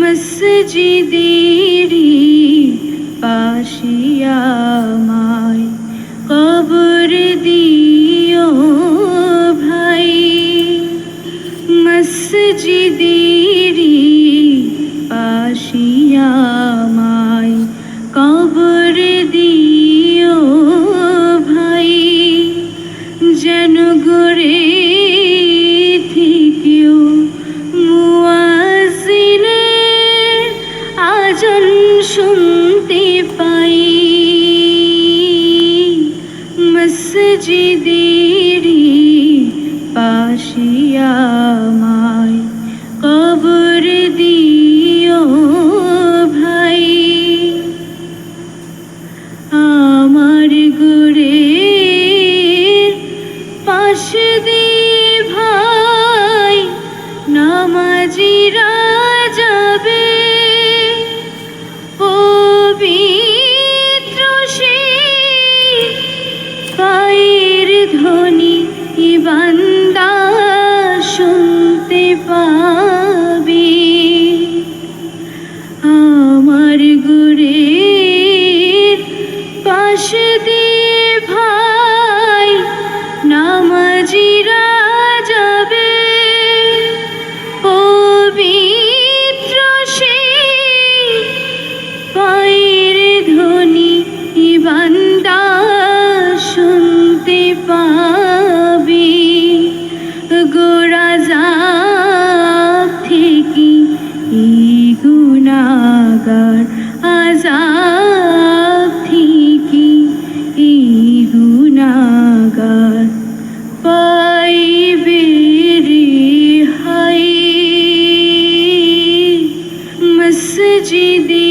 মসজিদেরি পাশিয়া আজন শুনতে পাই। মসজিদেরি পাশিয়ামায় কবর দিও ভাই। আমার গুরে পাশ দিয়ে ঘুরে পাশে বেরি হাই মসজিদেরি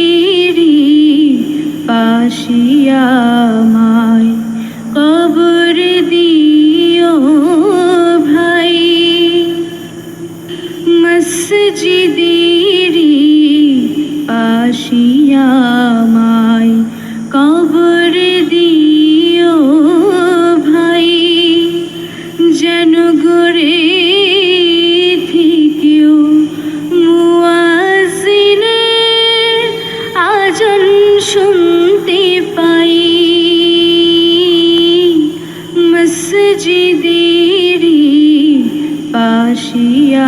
পাশিয়ামায় কবর দিও ভাই মসজিদেরি পাশিয়া দিয়া